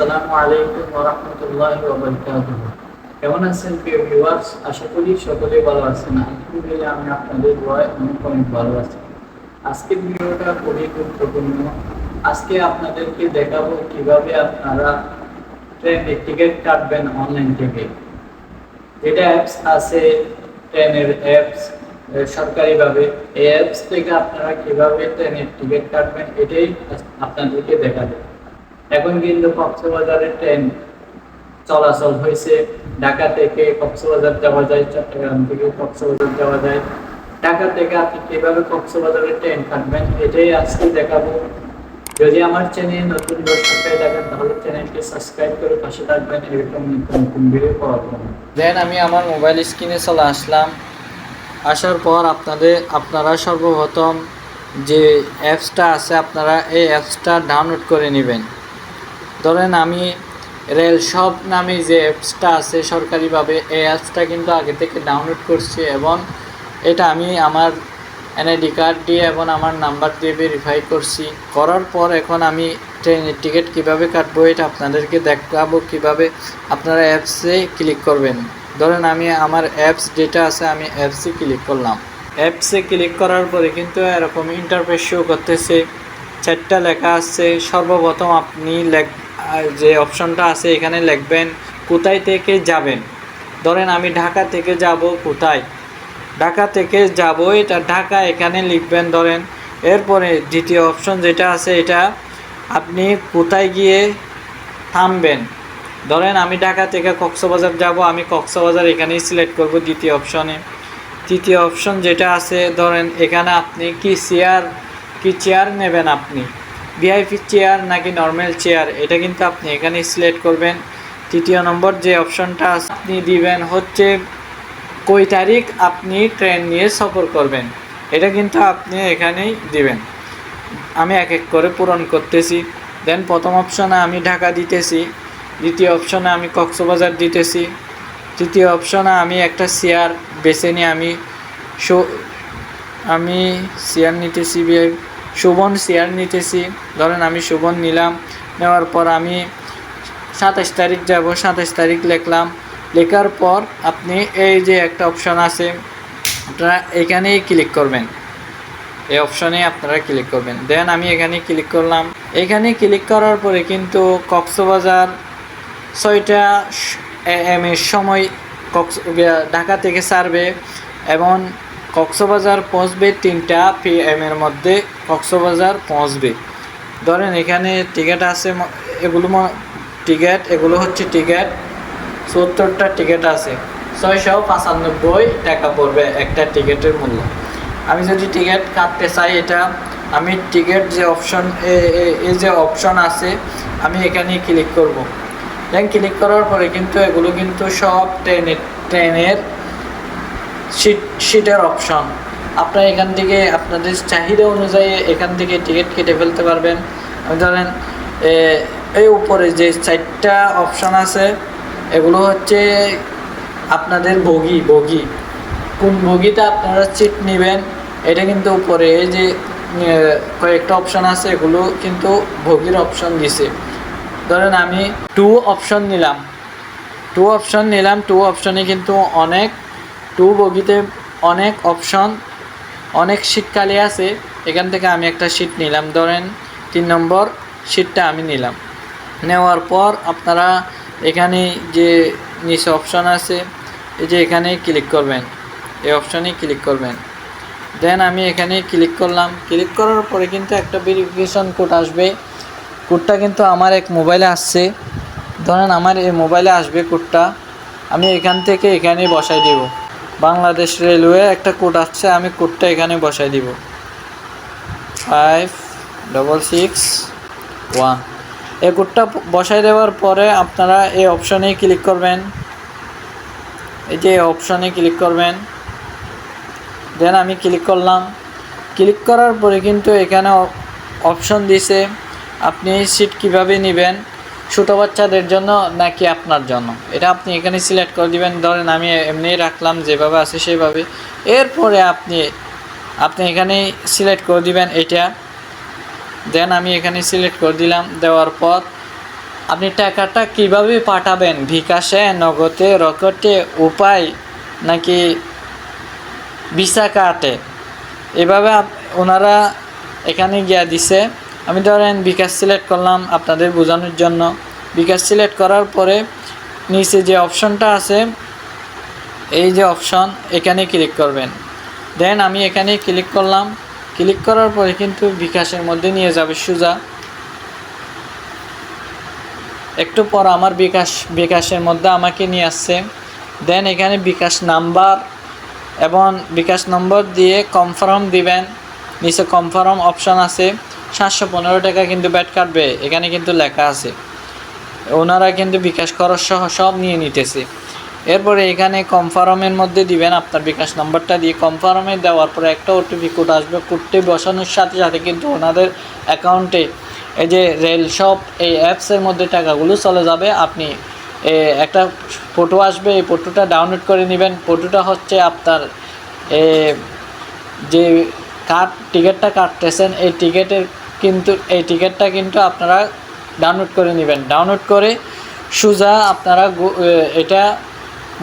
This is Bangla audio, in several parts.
আসসালামু আলাইকুম ওয়া রাহমাতুল্লাহি ওয়া বারাকাতুহু। কেমন আছেন প্রিয় ভিউয়ার্স আশা করি সকলে ভালো আছেন। আলহামদুলিল্লাহ, আমি আপনাদের দোয়ায় অনেক অনেক ভালো আছি। ভিডিওটা খুবই গুরুত্বপূর্ণ। আজকে আপনাদেরকে দেখাবো কীভাবে আপনারা ট্রেনের টিকিট কাটবেন অনলাইন থেকে। যেটা অ্যাপস আছে, ট্রেনের অ্যাপস সরকারিভাবে, এই অ্যাপস থেকে আপনারা কীভাবে ট্রেনের টিকিট কাটবেন, এটাই আপনাদেরকে দেখাবো। এখন কিন্তু কক্সবাজারের ট্রেন চলাচল হয়েছে। ঢাকা থেকে কক্সবাজার যাওয়া যায়, চট্টগ্রাম থেকে কক্সবাজার যাওয়া যায়। ঢাকা থেকে আপনি কীভাবে কক্সবাজারের ট্রেন কাটবেন, এটাই আজকে দেখাবো। যদি আমার চ্যানেল নতুন দর্শক হয়ে থাকেন, তাহলে চ্যানেলটি সাবস্ক্রাইব করে পাশে থাকবেন, এরকম নতুন নতুন ভিডিও পাওয়ার জন্য। দেন আমি আমার মোবাইল স্ক্রিনে চলে আসলাম। আসার পর আপনাদের, আপনারা সর্বপ্রথম যে অ্যাপসটা আছে, আপনারা এই অ্যাপসটা ডাউনলোড করে নেবেন। ধরেন আমি রেল শপ নামে যে অ্যাপসটা আছে সরকারিভাবে, এই অ্যাপসটা কিন্তু আগে থেকে ডাউনলোড করছি এবং এটা আমি আমার এনআইডি কার্ড দিয়ে এবং আমার নাম্বার দিয়ে ভেরিফাই করছি। করার পর এখন আমি ট্রেনের টিকিট কীভাবে কাটবো এটা আপনাদেরকে দেখাবো কীভাবে আপনারা অ্যাপসে ক্লিক করবেন। ধরেন আমি আমার অ্যাপস যেটা আছে আমি অ্যাপসে ক্লিক করলাম। অ্যাপসে ক্লিক করার পরে কিন্তু এরকম ইন্টারফেস শো করতেছে। চারটা লেখা আছে, সর্বপ্রথম আপনি লেখ যে অপশনটা আছে এখানে লিখবেন, কোথায় থেকে যাবেন? ধরেন আমি ঢাকা থেকে যাব কোথায়? ঢাকা থেকে যাব এটা ঢাকা এখানে লিখবেন ধরেন। এরপরে দ্বিতীয় অপশন যেটা আছে এটা, আপনি কোথায় গিয়ে থামবেন? ধরেন আমি ঢাকা থেকে কক্সবাজার যাব, আমি কক্সবাজার এখানেই সিলেক্ট করব দ্বিতীয় অপশনে। তৃতীয় অপশন যেটা আছে, ধরেন এখানে আপনি কি চেয়ার কি চেয়ার নেবেন আপনি? ভিআইপি চেয়ার নাকি নর্মাল চেয়ার এটা কিন্তু আপনি এখানে সিলেক্ট করবেন। তৃতীয় নম্বর যে অপশনটা আপনি দিবেন হচ্ছে কই তারিখ আপনি ট্রেন নিয়ে সফর করবেন। এটা কিন্তু আপনি এখানেই দিবেন। আমি এক এক করে পূরণ করতেছি। দেন প্রথম অপশনে আমি ঢাকা দিতেছি। দ্বিতীয় অপশনে আমি কক্সবাজার দিতেছি। তৃতীয় অপশনে আমি একটা চেয়ার বেছে নিয়ে আমি শো আমি চেয়ার নিতেছি সুবন চেয়ার নিতেছি। ধরেন আমি সুবন নিলাম, নেওয়ার পর আমি সাতাশ তারিখ যাব, সাতাশ তারিখ লিখলাম। লেখার পর আপনি এই যে একটা অপশন আছে, আপনারা এখানেই ক্লিক করবেন। এই অপশনে আপনারা ক্লিক করবেন। দেন আমি এখানে ক্লিক করলাম। এখানে ক্লিক করার পরে কিন্তু কক্সবাজার ছয়টা এম এর সময় কক্স ঢাকা থেকে ছাড়বে। এবং কক্সবাজার পৌঁছবে তিনটা পি এম এর মধ্যে কক্সবাজার পৌঁছবে। ধরেন এখানে টিকিট আছে এগুলো টিকিট এগুলো হচ্ছে টিকিট সত্তরটা টিকিট আছে। ছয়শো পঁচানব্বই টাকা পড়বে একটা টিকিটের মূল্য। আমি যদি টিকিট কাটতে চাই এটা, আমি টিকিট যে অপশন এই যে অপশন আছে, আমি এখানে ক্লিক করব। দেন ক্লিক করার পরে কিন্তু এগুলো কিন্তু সব ট্রেনের ট্রেনের সিট সিটের অপশন আপনারা এখান থেকে আপনাদের চাহিদা অনুযায়ী এখান থেকে টিকিট কেটে ফেলতে পারবেন। ধরেন এই উপরে যে চারটা অপশান আছে, এগুলো হচ্ছে আপনাদের বগি বগি। কোন বগিতে আপনারা সিট নেবেন, এটা কিন্তু উপরে এই যে কয়েকটা অপশান আছে, এগুলো কিন্তু বগির অপশান দিছে। ধরেন আমি টু অপশান নিলাম। টু অপশান নিলাম টু অপশানে কিন্তু অনেক টু বগিতে অনেক অপশন অনেক খালি আছে, এখান থেকে আমি একটা সিট নিলাম। ধরেন তিন নম্বর সিটটা আমি নিলাম। নেওয়ার পর আপনারা এখানে যে নিচে অপশন আছে, এই যে এখানেই ক্লিক করবেন। এই অপশানেই ক্লিক করবেন। দেন আমি এখানে ক্লিক করলাম। ক্লিক করার পরে কিন্তু একটা ভেরিফিকেশন কোড আসবে। কোডটা কিন্তু আমার এক মোবাইলে আসছে। ধরেন আমার এই মোবাইলে আসবে কোডটা আমি এখান থেকে এখানে বসাই দিব। বাংলাদেশ রেলওয়ে একটা কোড আসছে আমি কোডটা এখানে বসাই দিব। ফাইভ ডবল সিক্স ওয়ান এই কোডটা বসাই দেওয়ার পরে আপনারা এই অপশনেই ক্লিক করবেন। এই যে অপশনে ক্লিক করবেন। দেন আমি ক্লিক করলাম। ক্লিক করার পরে কিন্তু এখানে অপশন দিছে, আপনি সিট কীভাবে নেবেন? ছোটো বাচ্চাদের জন্য নাকি আপনার জন্য? এটা আপনি এখানে সিলেক্ট করে দিবেন। ধরেন আমি এমনিই রাখলাম, যেভাবে আছে সেভাবে। এরপরে আপনি আপনি এখানে সিলেক্ট করে দিবেন এটা। দেন আমি এখানে সিলেক্ট করে দিলাম। দেওয়ার পর আপনি টাকাটা কীভাবে পাঠাবেন? বিকাশে নগদে, রকেটে, উপায় নাকি ভিসা কাটে এভাবে ওনারা এখানে গিয়া দিছে। আমি ধরেন বিকাশ সিলেক্ট করলাম আপনাদের বোঝানোর জন্য। বিকাশ সিলেক্ট করার পরে নিচে যে অপশনটা আছে, এই যে অপশন, এখানে ক্লিক করবেন। দেন আমি এখানে ক্লিক করলাম। ক্লিক করার পরে কিন্তু বিকাশের মধ্যে নিয়ে যাবে সোজা। একটু পর আমার বিকাশ, বিকাশের মধ্যে আমাকে নিয়ে আসছে। দেন এখানে বিকাশ নাম্বার এবং বিকাশ নম্বর দিয়ে কনফার্ম দিবেন। নিচে কনফার্ম অপশান আছে। সাতশো পনেরো টাকা কিন্তু ব্যাট কাটবে, এখানে কিন্তু লেখা আছে। ওনারা কিন্তু বিকাশ খরচ সহ সব নিয়ে নিতেছে। এরপরে এখানে কনফার্মের মধ্যে দিবেন আপনার বিকাশ নম্বরটা দিয়ে। কনফার্মে দেওয়ার পরে একটা ওটিপি কোড আসবে, কোডটি বসানোর সাথে সাথে কিন্তু ওনাদের অ্যাকাউন্টে এই যে রেল শপ, এই অ্যাপসের মধ্যে টাকাগুলো চলে যাবে। আপনি একটা ফটো আসবে, এই ফটোটা ডাউনলোড করে নেবেন। ফটোটা হচ্ছে আপনার যে কাট টিকিটটা কাটতেছেন, এই টিকিটের কিন্তু এই টিকিটটা কিন্তু আপনারা ডাউনলোড করে নেবেন। ডাউনলোড করে সোজা আপনারা এটা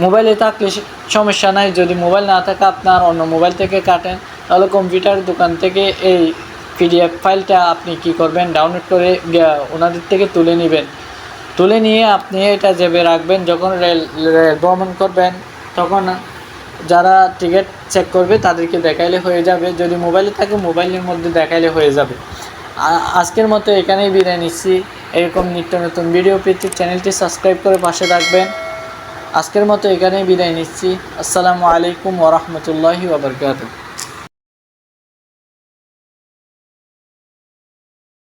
মোবাইলে থাকলে সমস্যা নাই। যদি মোবাইল না থাকে, আপনার অন্য মোবাইল থেকে কাটেন। তাহলে কম্পিউটার দোকান থেকে এই পিডিএফ ফাইলটা আপনি কি করবেন? ডাউনলোড করে ওনাদের থেকে তুলে নেবেন। তুলে নিয়ে আপনি এটা জেবে রাখবেন। যখন রেল রেল ভ্রমণ করবেন, তখন যারা টিকিট চেক করবে, তাদেরকে দেখাইলে হয়ে যাবে। যদি মোবাইলে থাকে মোবাইলের মধ্যে দেখাইলে হয়ে যাবে। আজকের মতো এখানেই বিদায় নিচ্ছি। এরকম নিত্য নতুন ভিডিও পেতে চ্যানেলটি সাবস্ক্রাইব করে পাশে রাখবেন আজকের মতো এখানেই বিদায় নিচ্ছি। আসসালামু আলাইকুম ওরহমতুল্লাহি ওবরকাতুহ